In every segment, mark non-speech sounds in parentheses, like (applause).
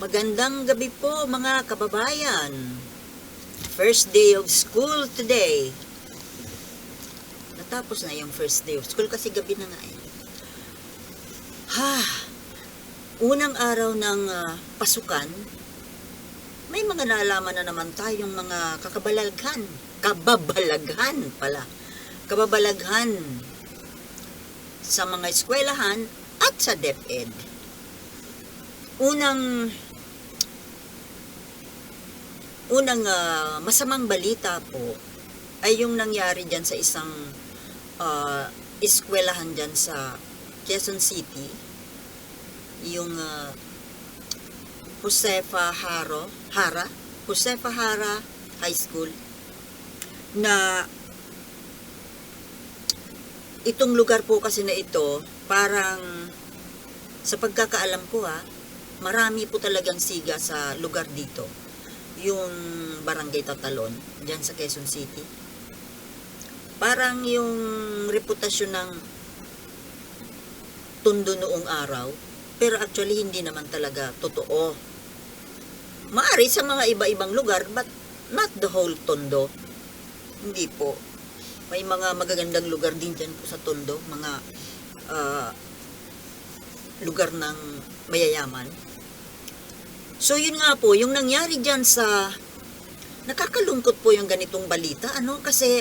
Magandang gabi po mga kababayan. First day of school today. Natapos na yung first day of school kasi gabi na nga eh. Ha, unang araw ng ah, pasukan, may mga naalaman na naman tayong mga kakabalaghan. Kababalaghan pala. Kababalaghan sa mga eskwelahan at sa DepEd. Unang unang ah, masamang balita po ay yung nangyari dyan sa isang ah, eskwelahan dyan sa Quezon City. Yung ah, Josefa Haro, Hara, Josefa Hara High School na itong lugar po kasi na ito parang sa pagkakaalam ko ha, marami po talagang siga sa lugar dito. Yung Barangay Tatalon, dyan sa Quezon City. Parang yung reputasyon ng tundo noong araw, pero actually hindi naman talaga totoo. Maari sa mga iba-ibang lugar, but not the whole tondo. Hindi po. May mga magagandang lugar din dyan po sa tondo, mga ah, lugar ng mayayaman. So yun nga po, yung nangyari dyan sa nakakalungkot po yung ganitong balita, ano? Kasi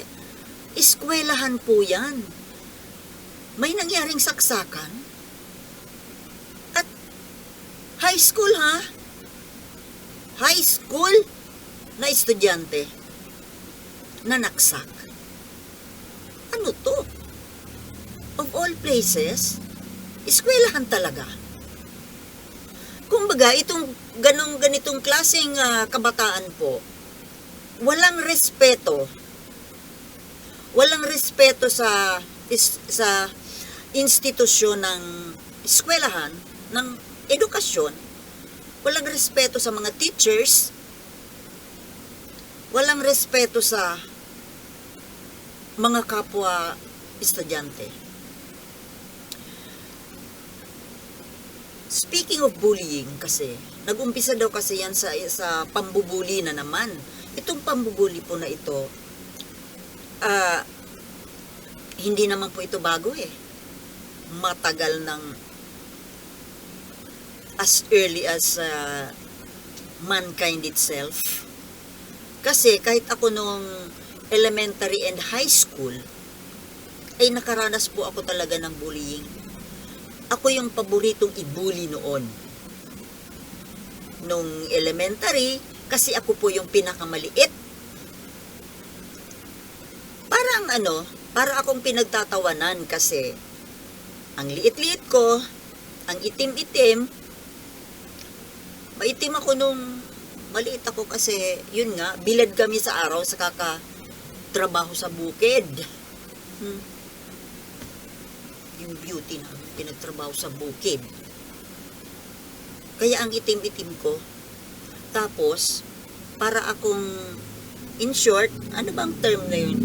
eskwelahan po yan. May nangyaring saksakan. At high school ha? High school na estudyante na naksak. Ano to? Of all places, eskwelahan talaga. Kumbaga, itong ganong ganitong klaseng ah, kabataan po, walang respeto. Walang respeto sa is, sa institusyon ng eskwelahan, ng edukasyon. Walang respeto sa mga teachers. Walang respeto sa mga kapwa estudyante. Speaking of bullying kasi, nag-umpisa daw kasi yan sa, sa pambubuli na naman. Itong pambubuli po na ito, ah, hindi naman po ito bago eh. Matagal ng as early as ah, mankind itself. Kasi kahit ako nung elementary and high school, ay nakaranas po ako talaga ng bullying ako yung paboritong ibuli noon. Nung elementary, kasi ako po yung pinakamaliit. Parang ano, para akong pinagtatawanan kasi ang liit-liit ko, ang itim-itim, maitim ako nung maliit ako kasi yun nga, bilad kami sa araw sa kaka trabaho sa bukid. Hmm. Yung beauty namin pinagtrabaho sa bukid. Kaya ang itim-itim ko. Tapos, para akong, in short, ano bang term na yun?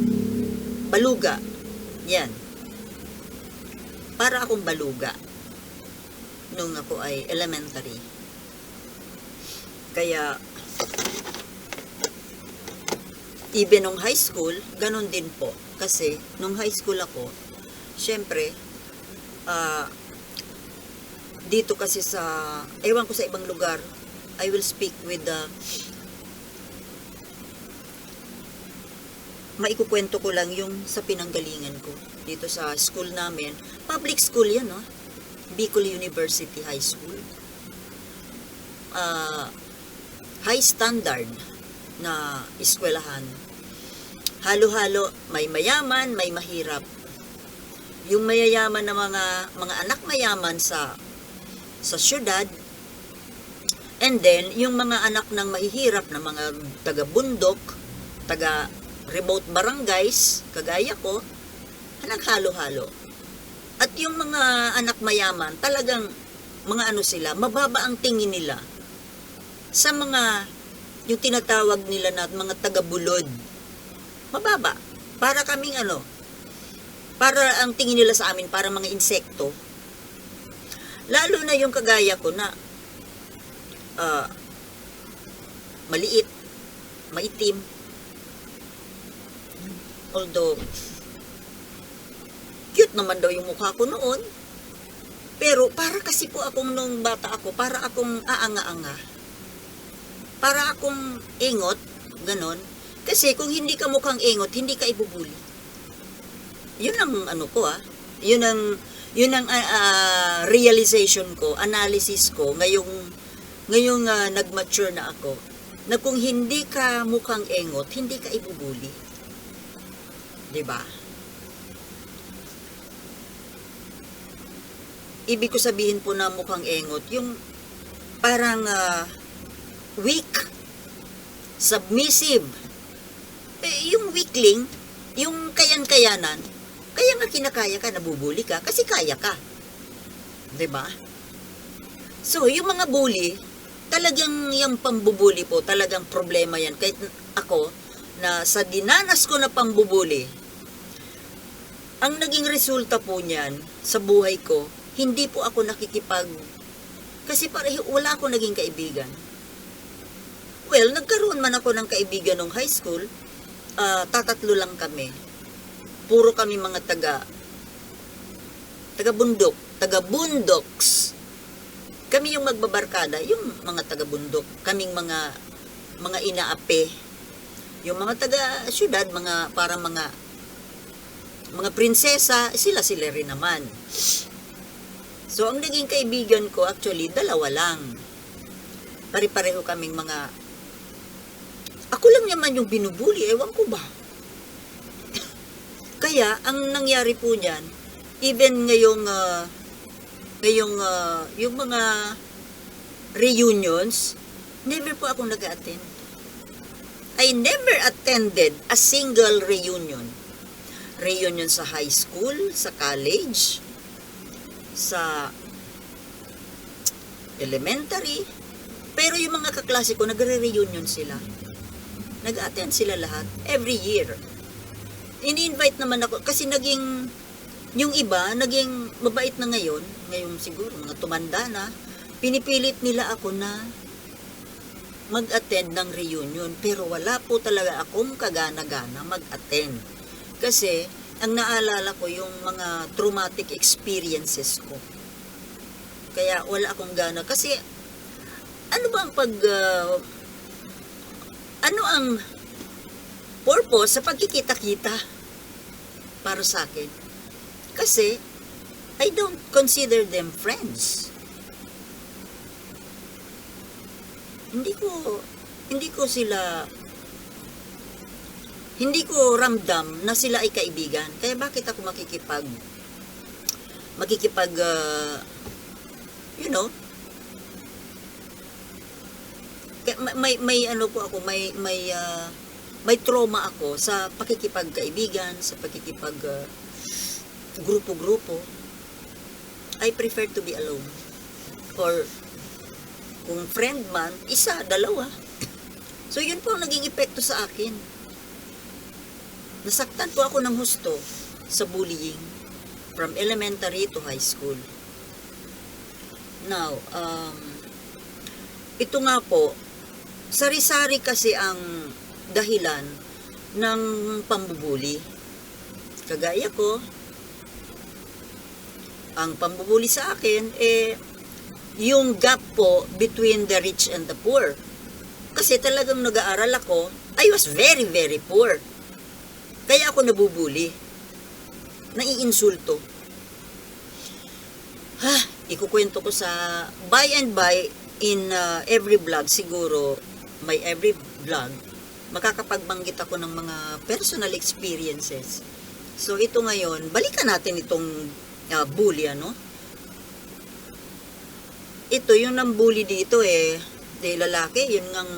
Baluga. Yan. Para akong baluga. Nung ako ay elementary. Kaya, even nung high school, ganun din po. Kasi, nung high school ako, syempre, ah, dito kasi sa, ewan ko sa ibang lugar, I will speak with the, maikukwento ko lang yung sa pinanggalingan ko. Dito sa school namin, public school yan, no? Bicol University High School. Ah, high standard na eskwelahan. Halo-halo, may mayaman, may mahirap yung mayayaman na mga mga anak mayaman sa sa syudad and then yung mga anak ng mahihirap na mga taga bundok taga remote barangays kagaya ko naghalo-halo. At yung mga anak mayaman talagang mga ano sila mababa ang tingin nila sa mga yung tinatawag nila na mga taga bulod mababa. Para kaming ano para ang tingin nila sa amin para mga insekto. Lalo na yung kagaya ko na ah, maliit, maitim. Although, cute naman daw yung mukha ko noon. Pero para kasi po akong nung bata ako, para akong aanga-anga. Para akong ingot, ganon. Kasi kung hindi ka mukhang ingot, hindi ka ibubuli. Yun ang ano ko ah. Yun ang yun ang ah, ah, realization ko, analysis ko ngayong ngayong ah, nag-mature na ako. Na kung hindi ka mukhang engot, hindi ka ibubuli. 'Di ba? Ibig ko sabihin po na mukhang engot, yung parang ah, weak, submissive. Eh, yung weakling, yung kayan-kayanan, kaya nga kinakaya ka, nabubuli ka, kasi kaya ka. ba? So, yung mga bully, talagang yung pambubuli po, talagang problema yan. Kahit ako, na sa dinanas ko na pambubuli, ang naging resulta po niyan sa buhay ko, hindi po ako nakikipag... Kasi pareho, wala ako naging kaibigan. Well, nagkaroon man ako ng kaibigan nung high school, ah, tatatlo lang kami. Puro kami mga taga taga bundok, taga bundoks. Kami yung magbabarkada, yung mga taga bundok, kaming mga mga inaape. Yung mga taga syudad, mga parang mga mga prinsesa, sila sila rin naman. So, ang naging kaibigan ko, actually, dalawa lang. Pare-pareho kaming mga... Ako lang naman yung binubuli, ewan ko ba? Kaya, ang nangyari po niyan, even ngayong, ah, ngayong, ah, yung mga reunions, never po akong nag-attend. I never attended a single reunion. Reunion sa high school, sa college, sa elementary. Pero yung mga kaklase ko, nagre-reunion sila. Nag-attend sila lahat every year. Ini-invite naman ako kasi naging yung iba naging mabait na ngayon, ngayong siguro mga tumanda na, pinipilit nila ako na mag-attend ng reunion pero wala po talaga akong kagana-gana mag-attend. Kasi ang naalala ko yung mga traumatic experiences ko. Kaya wala akong gana kasi ano ba ang pag ah, ano ang purpose sa pagkikita-kita para sa akin? Kasi I don't consider them friends. Hindi ko hindi ko sila hindi ko ramdam na sila ay kaibigan. Kaya bakit ako makikipag makikipag ah, you know may, may, ano po ako may may ah, may trauma ako sa pakikipagkaibigan, sa pakikipag ah, grupo-grupo. I prefer to be alone. Or kung friend man, isa, dalawa. (clears throat) So yun po ang naging epekto sa akin. Nasaktan po ako ng husto sa bullying from elementary to high school. Now, um, ito nga po, sari-sari kasi ang dahilan ng pambubuli. Kagaya ko, ang pambubuli sa akin, eh, yung gap po between the rich and the poor. Kasi talagang nag-aaral ako, I was very, very poor. Kaya ako nabubuli. Naiinsulto. Ha, ikukwento ko sa by and by in uh, every vlog siguro may every vlog makakapagbanggit ako ng mga personal experiences. So ito ngayon, balikan natin itong uh, bully ano. Ito yung nang bully dito eh, de lalaki, yun ngang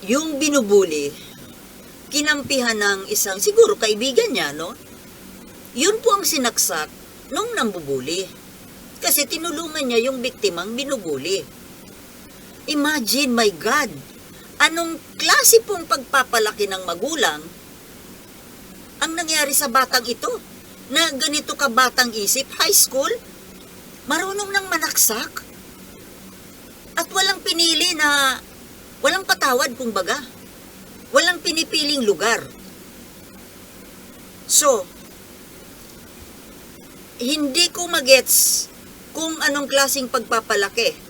yung binubuli, kinampihan ng isang, siguro kaibigan niya, no? Yun po ang sinaksak nung nambubuli. Kasi tinulungan niya yung biktimang binubuli. Imagine, my God, anong klase pong pagpapalaki ng magulang ang nangyari sa batang ito? Na ganito ka batang isip, high school, marunong nang manaksak, At walang pinili na, walang patawad kumbaga. Walang pinipiling lugar. So, hindi ko magets kung anong klasing pagpapalaki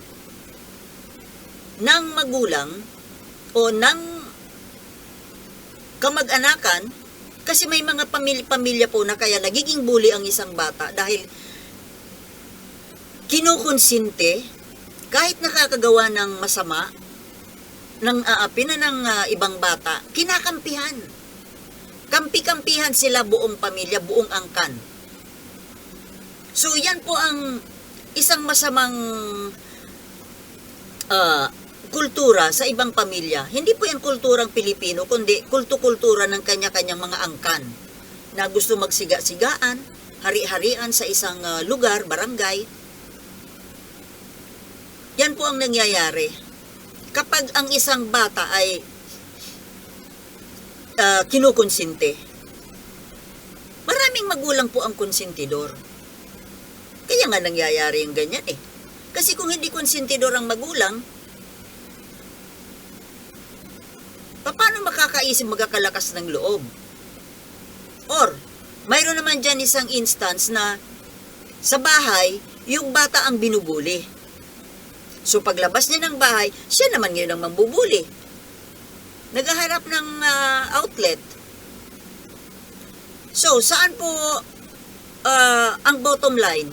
ng magulang o ng kamag-anakan kasi may mga pamilya, pamilya po na kaya nagiging bully ang isang bata dahil kinukonsinte kahit nakakagawa ng masama ng aapi na ng ah, ibang bata, kinakampihan. Kampi-kampihan sila buong pamilya, buong angkan. So, yan po ang isang masamang ah, kultura sa ibang pamilya. Hindi po yan kulturang Pilipino, kundi kultu-kultura ng kanya-kanyang mga angkan na gusto magsiga-sigaan, hari-harian sa isang ah, lugar, barangay. Yan po ang nangyayari. Kapag ang isang bata ay ah, kinukonsinte, maraming magulang po ang konsentidor. Kaya nga nangyayari yung ganyan eh. Kasi kung hindi konsentidor ang magulang, paano makakaisip magkakalakas ng loob? Or, mayroon naman dyan isang instance na sa bahay, yung bata ang binubuli. So paglabas niya ng bahay, siya naman ngayon ang mambubuli. Naghaharap ng ah, outlet. So, saan po ah, ang bottom line?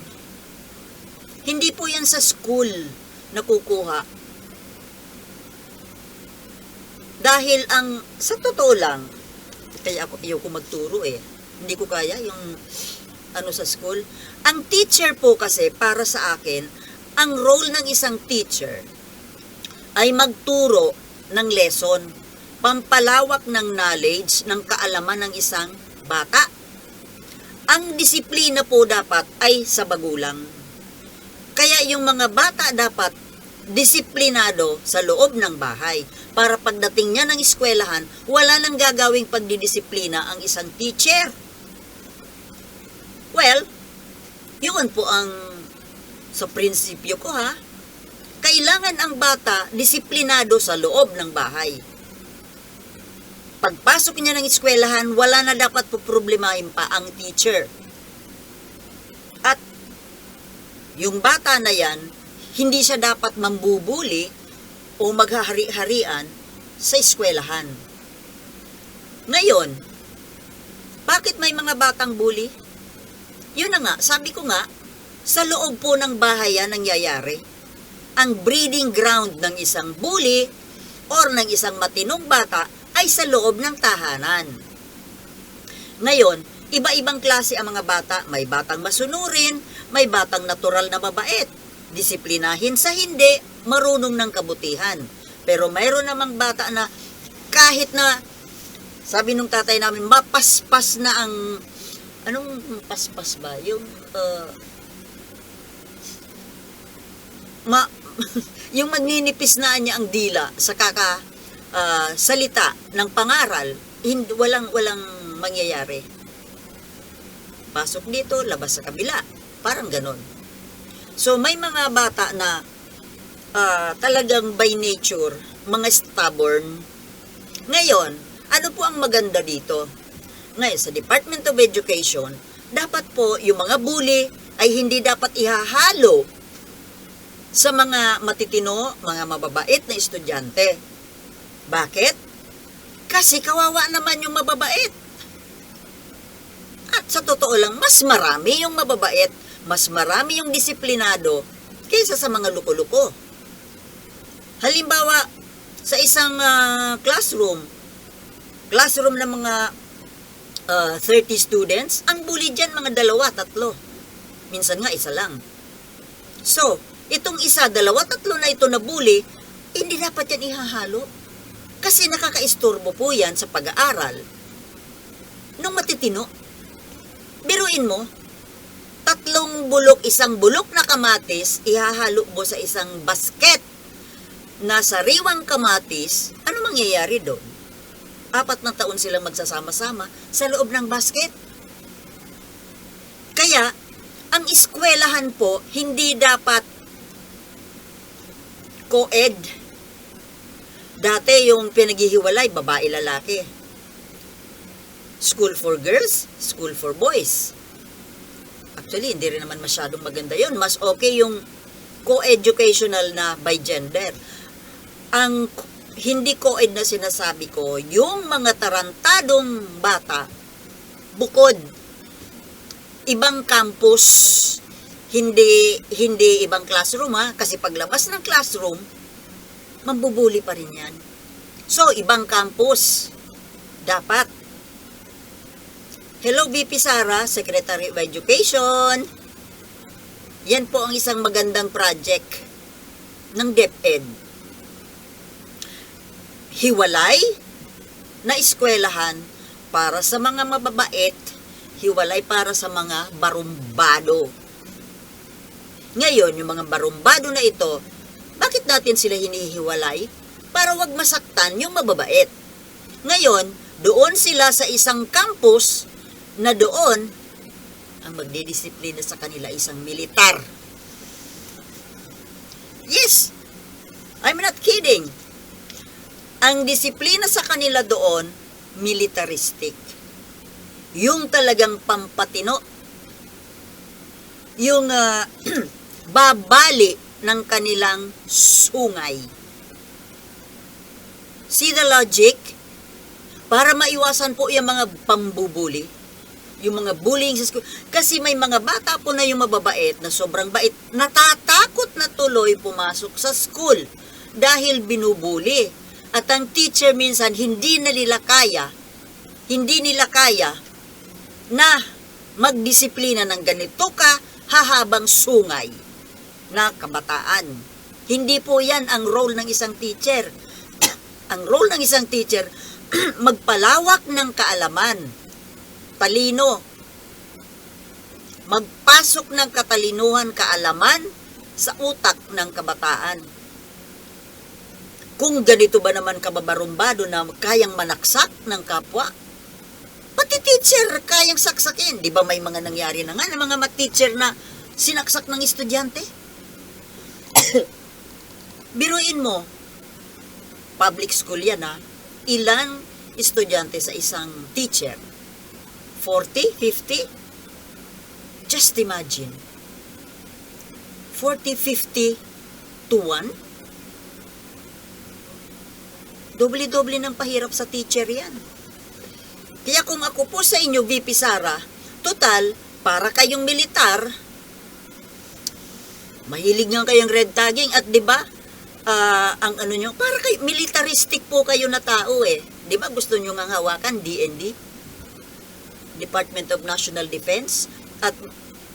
Hindi po yan sa school nakukuha. Dahil ang, sa totoo lang, kaya ako, ayaw ko magturo eh. Hindi ko kaya yung ano sa school. Ang teacher po kasi, para sa akin, ang role ng isang teacher ay magturo ng lesson, pampalawak ng knowledge, ng kaalaman ng isang bata. Ang disiplina po dapat ay sa bagulang. Kaya yung mga bata dapat disiplinado sa loob ng bahay para pagdating niya ng eskwelahan, wala nang gagawing pagdidisiplina ang isang teacher. Well, yun po ang sa prinsipyo ko ha. Kailangan ang bata disiplinado sa loob ng bahay. Pagpasok niya ng eskwelahan, wala na dapat poproblemahin pa ang teacher. At yung bata na yan, hindi siya dapat mambubuli o maghahari-harian sa eskwelahan. Ngayon, bakit may mga batang bully? Yun na nga, sabi ko nga, sa loob po ng bahay yan nangyayari. Ang breeding ground ng isang bully or ng isang matinong bata ay sa loob ng tahanan. Ngayon, iba-ibang klase ang mga bata. May batang masunurin, may batang natural na mabait, disiplinahin sa hindi, marunong ng kabutihan. Pero mayroon namang bata na kahit na, sabi nung tatay namin, mapaspas na ang, anong paspas ba? Yung, uh, ma, (laughs) yung magninipis na niya ang dila sa kaka ah, salita ng pangaral, hindi, walang walang mangyayari. Pasok dito, labas sa kabila. Parang ganon. So may mga bata na ah, talagang by nature, mga stubborn. Ngayon, ano po ang maganda dito? Ngayon, sa Department of Education, dapat po yung mga bully ay hindi dapat ihahalo sa mga matitino, mga mababait na estudyante. Bakit? Kasi kawawa naman yung mababait. At sa totoo lang, mas marami yung mababait, mas marami yung disiplinado kaysa sa mga luko-luko. Halimbawa, sa isang ah, classroom, classroom ng mga ah, 30 students, ang bully dyan mga dalawa, tatlo. Minsan nga isa lang. So, itong isa, dalawa, tatlo na ito na bully, hindi dapat yan ihahalo. Kasi nakakaistorbo po yan sa pag-aaral. Nung matitino, biruin mo, tatlong bulok, isang bulok na kamatis, ihahalo mo sa isang basket na sariwang kamatis, ano mangyayari doon? Apat na taon silang magsasama-sama sa loob ng basket. Kaya, ang eskwelahan po, hindi dapat co-ed. Dati yung pinaghihiwalay, babae-lalaki. School for girls, school for boys. Actually, hindi rin naman masyadong maganda yon. Mas okay yung co-educational na by gender. Ang hindi co-ed na sinasabi ko, yung mga tarantadong bata, bukod, ibang campus, hindi hindi ibang classroom ha, kasi paglabas ng classroom, mambubuli pa rin yan. So, ibang campus, dapat. Hello, BP Sara, Secretary of Education. Yan po ang isang magandang project ng DepEd. Hiwalay na eskwelahan para sa mga mababait, hiwalay para sa mga barumbado. Ngayon, yung mga barumbado na ito, bakit natin sila hinihiwalay? Para wag masaktan yung mababait. Ngayon, doon sila sa isang campus na doon ang magdidisiplina sa kanila isang militar. Yes, I'm not kidding. Ang disiplina sa kanila doon, militaristic. Yung talagang pampatino. Yung ah, (clears throat) babali ng kanilang sungay. See the logic? Para maiwasan po yung mga pambubuli. Yung mga bullying sa school. Kasi may mga bata po na yung mababait na sobrang bait. Natatakot na tuloy pumasok sa school dahil binubuli. At ang teacher minsan hindi na nila kaya, hindi nila kaya na magdisiplina ng ganito ka hahabang sungay na kabataan. Hindi po yan ang role ng isang teacher. (clears throat) ang role ng isang teacher, (clears throat) magpalawak ng kaalaman, talino, magpasok ng katalinuhan, kaalaman sa utak ng kabataan. Kung ganito ba naman kababarumbado na kayang manaksak ng kapwa, pati teacher kayang saksakin. Di ba may mga nangyari na nga ng mga mat-teacher na sinaksak ng estudyante? (coughs) Biruin mo, public school yan ha, ilang estudyante sa isang teacher? 40? 50? Just imagine. 40, 50 to 1? Doble-doble ng pahirap sa teacher yan. Kaya kung ako po sa inyo, VP Sara, total, para kayong militar, mahilig nga kayong red tagging at 'di ba? ah, ang ano nyo, para kayo militaristic po kayo na tao eh. 'Di ba gusto nyo nga hawakan DND? Department of National Defense at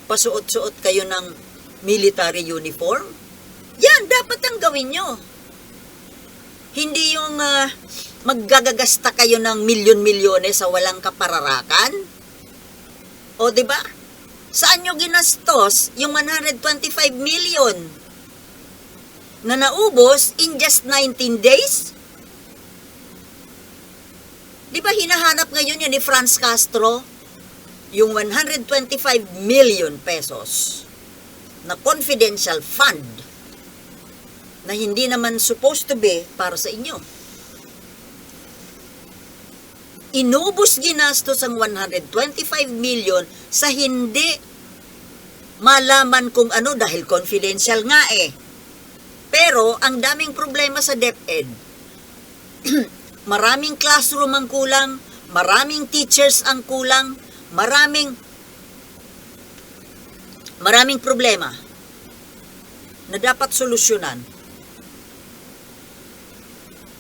pasuot-suot kayo ng military uniform? Yan, dapat ang gawin nyo. Hindi yung ah, maggagagasta kayo ng milyon-milyones sa walang kapararakan. O, di ba? Saan nyo ginastos yung 125 million na naubos in just 19 days? Di ba hinahanap ngayon yun ni Franz Castro yung 125 million pesos na confidential fund na hindi naman supposed to be para sa inyo. Inubos ginastos ang 125 million sa hindi malaman kung ano dahil confidential nga eh. Pero ang daming problema sa DepEd. (clears throat) maraming classroom ang kulang, maraming teachers ang kulang, maraming maraming problema na dapat solusyonan.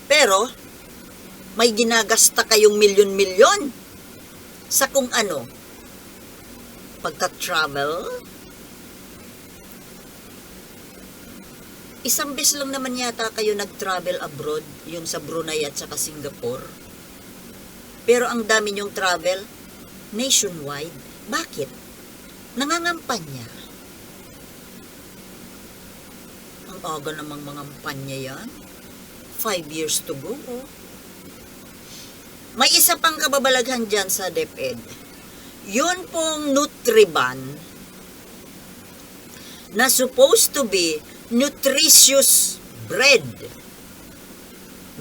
Pero, may ginagasta kayong milyon-milyon sa kung ano. Pagka-travel, isang beses lang naman yata kayo nag-travel abroad, yung sa Brunei at saka Singapore. Pero ang dami nyong travel, nationwide. Bakit? Nangangampanya. Ang aga namang mga kampanya yan. Five years to go, oh. May isa pang kababalaghan dyan sa DepEd. Yun pong Nutriban na supposed to be nutritious bread.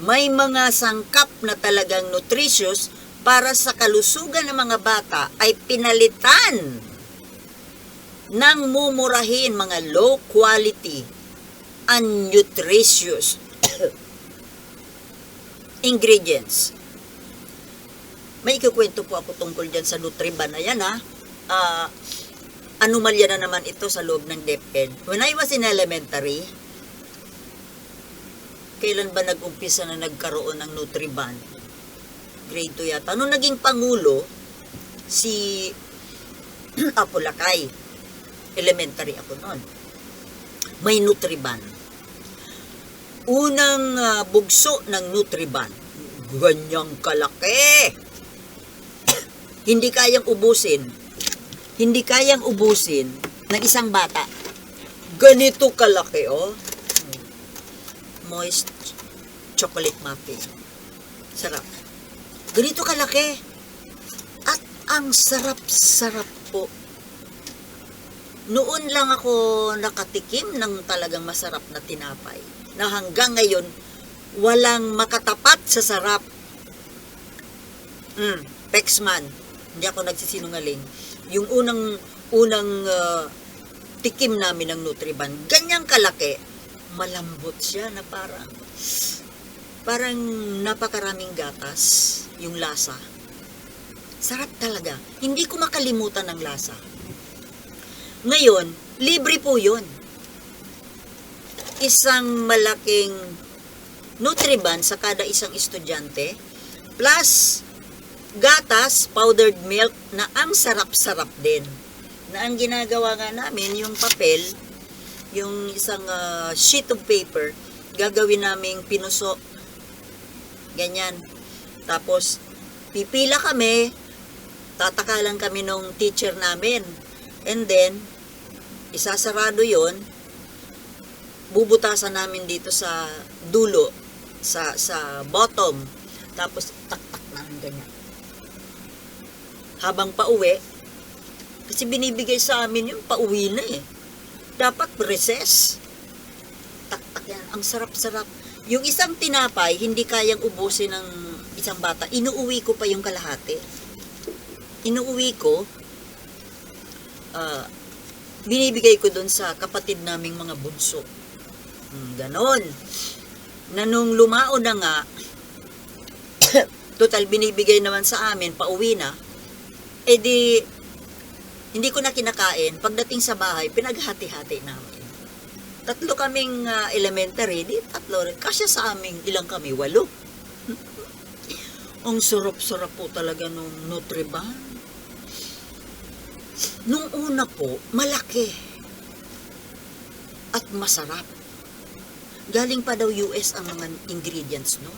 May mga sangkap na talagang nutritious para sa kalusugan ng mga bata ay pinalitan ng mumurahin mga low quality and nutritious (coughs) ingredients. May ikukwento po ako tungkol dyan sa Nutriban na yan ha. Ah, anomalya na naman ito sa loob ng DepEd. When I was in elementary, kailan ba nag-umpisa na nagkaroon ng Nutriban? Grade 2 yata. Nung naging Pangulo, si (clears throat) Apulakay, elementary ako noon, may Nutriban. Unang ah, bugso ng Nutriban, ganyang kalaki. (clears throat) Hindi kayang ubusin. Hindi kayang ubusin ng isang bata. Ganito kalaki, oh. Moist chocolate muffin. Sarap. Ganito kalaki. At ang sarap-sarap po. Noon lang ako nakatikim ng talagang masarap na tinapay. Na hanggang ngayon, walang makatapat sa sarap. Mm, Pexman. Hindi ako nagsisinungaling. Yung unang unang ah, tikim namin ng Nutriban, ganyang kalaki, malambot siya na parang parang napakaraming gatas yung lasa. Sarap talaga. Hindi ko makalimutan ang lasa. Ngayon, libre po yun. Isang malaking Nutriban sa kada isang estudyante plus gatas, powdered milk na ang sarap-sarap din. Na ang ginagawa nga namin, yung papel, yung isang ah, sheet of paper, gagawin naming pinuso. Ganyan. Tapos, pipila kami, tatakalan kami nung teacher namin. And then, isasarado yon bubutasan namin dito sa dulo, sa sa bottom. Tapos, tak-tak namin ganyan habang pauwi, kasi binibigay sa amin yung pauwi na eh. Dapat recess. Tak-tak yan. Ang sarap-sarap. Yung isang tinapay, hindi kayang ubusin ng isang bata. Inuuwi ko pa yung kalahati. Inuuwi ko, ah, binibigay ko dun sa kapatid naming mga bunso. Hmm, ganon. Na nung lumao na nga, (coughs) total binibigay naman sa amin, pauwi na, eh di, hindi ko na kinakain. Pagdating sa bahay, pinaghati-hati namin. Tatlo kaming ah, elementary, di tatlo rin. Kasya sa aming, ilang kami? Walo. Ang sarap-sarap po talaga nung Nutriban. Nung una po, malaki. At masarap. Galing pa daw US ang mga ingredients no.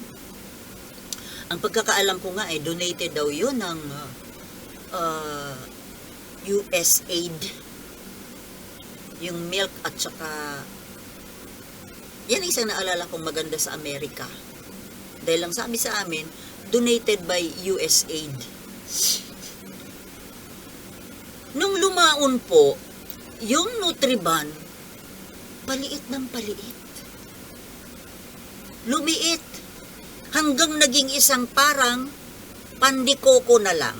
Ang pagkakaalam ko nga eh, donated daw yun ng ah, uh, USAID yung milk at saka yan ang isang naalala kong maganda sa Amerika dahil lang sabi sa amin donated by USAID nung lumaon po yung Nutriban paliit ng paliit. Lumiit. Hanggang naging isang parang pandikoko na lang.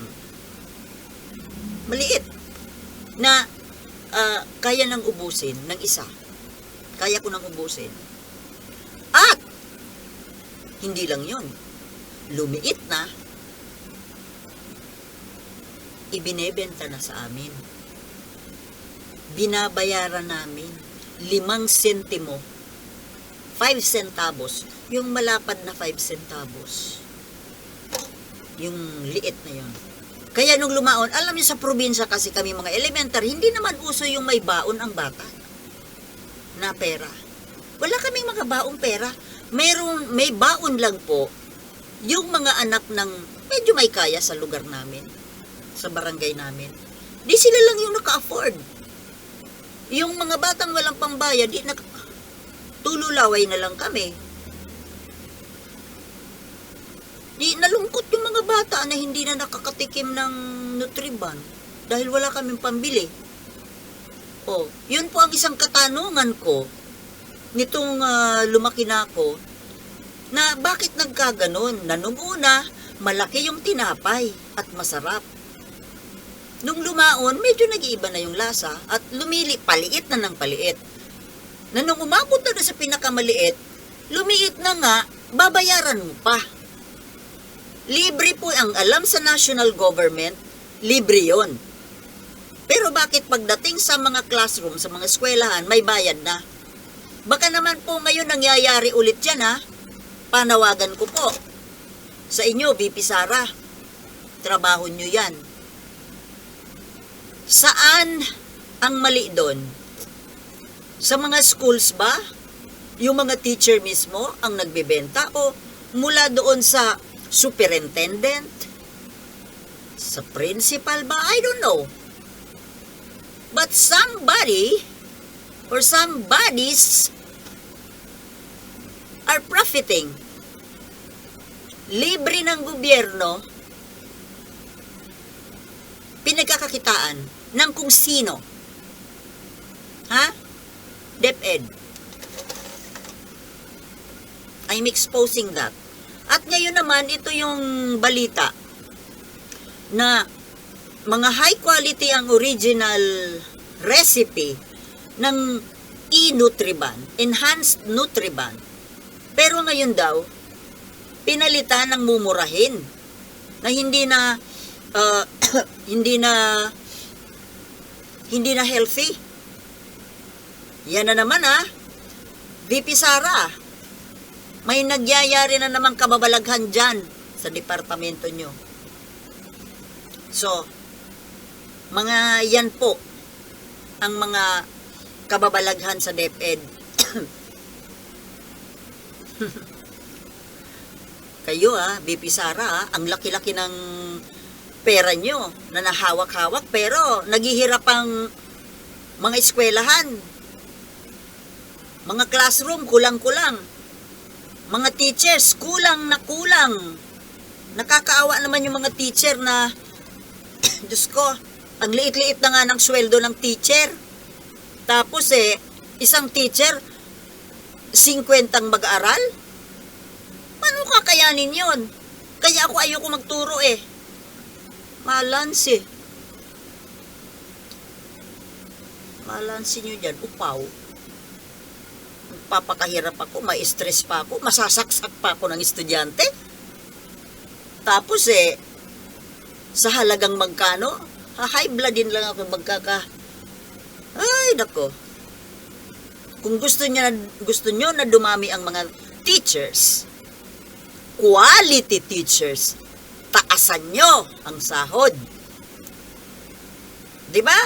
Maliit. Na ah, kaya nang ubusin ng isa. Kaya ko nang ubusin. At hindi lang yon lumiit na ibinebenta na sa amin. Binabayaran namin limang sentimo 5 centavos yung malapad na 5 centavos yung liit na yon kaya nung lumaon, alam niyo sa probinsya kasi kami mga elementary, hindi naman uso yung may baon ang bata na pera. Wala kaming mga baong pera. Meron, may baon lang po yung mga anak ng medyo may kaya sa lugar namin, sa barangay namin. Di sila lang yung naka-afford. Yung mga batang walang pambayad, di nak tululaway na lang kami. Di nalungkot yung mga bata na hindi na nakakatikim ng Nutriban dahil wala kaming pambili. Oh, yun po ang isang katanungan ko. nitong ah, lumaki na ako na bakit nagkaganon na nung malaki yung tinapay at masarap. Nung lumaon, medyo nag-iiba na yung lasa at lumili, paliit na ng paliit. Na nung umabot na sa pinakamaliit, lumiit na nga, babayaran mo pa. Libre po ang alam sa national government, libre yon. Pero bakit pagdating sa mga classroom, sa mga eskwelahan, may bayad na? Baka naman po ngayon nangyayari ulit yan ha. Panawagan ko po. Sa inyo, VP Sara, trabaho nyo yan. Saan ang mali doon? Sa mga schools ba? Yung mga teacher mismo ang nagbebenta o mula doon sa superintendent? Sa principal ba? I don't know. But somebody or somebodies are profiting. Libre ng gobyerno pinagkakakitaan ng kung sino. Ha? DepEd. I'm exposing that. At ngayon naman, ito yung balita na mga high quality ang original recipe ng e-Nutriban, enhanced Nutriban. Pero ngayon daw, pinalitan ng mumurahin na hindi na uh, (coughs) hindi na hindi na healthy. Yan na naman ha. VP Sara, may nagyayari na naman kababalaghan dyan sa departamento nyo. So, mga yan po ang mga kababalaghan sa DepEd. (coughs) (coughs) Kayo ah, BP Sara ah, ang laki-laki ng pera nyo na nahawak-hawak pero naghihirap ang mga eskwelahan. Mga classroom, kulang-kulang. Mga teachers, kulang na kulang. Nakakaawa naman yung mga teacher na, (coughs) Diyos ko, ang liit-liit na nga ng sweldo ng teacher. Tapos eh, isang teacher, 50 ang mag-aaral? Paano kakayanin yon? Kaya ako ayoko magturo eh. Malans eh. Malansi nyo dyan, upaw. Papakahirap ako, may stress pa ako, masasaksak pa ako ng estudyante. Tapos eh, sa halagang magkano, high blood din lang ako magkaka... Ay, nako. Kung gusto niya gusto niyo na dumami ang mga teachers, quality teachers, taasan nyo ang sahod. Di ba?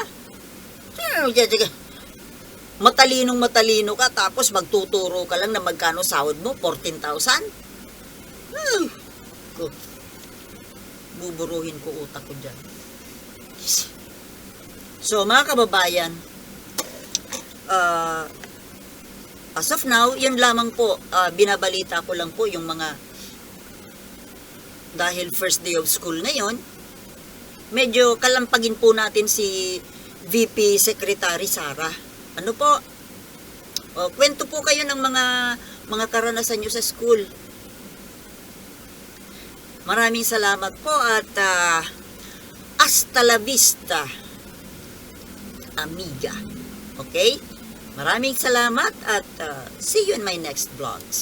Matalinong matalino ka tapos magtuturo ka lang na magkano sahod mo? 14,000? Hmm. Buburuhin ko utak ko dyan. So, mga kababayan, uh, as of now, yan lamang po, uh, binabalita ko lang po yung mga dahil first day of school ngayon, medyo kalampagin po natin si VP Secretary Sara. Ano po? O, kwento po kayo ng mga mga karanasan nyo sa school. Maraming salamat po at uh, hasta la vista, amiga. Okay? Maraming salamat at uh, see you in my next vlogs.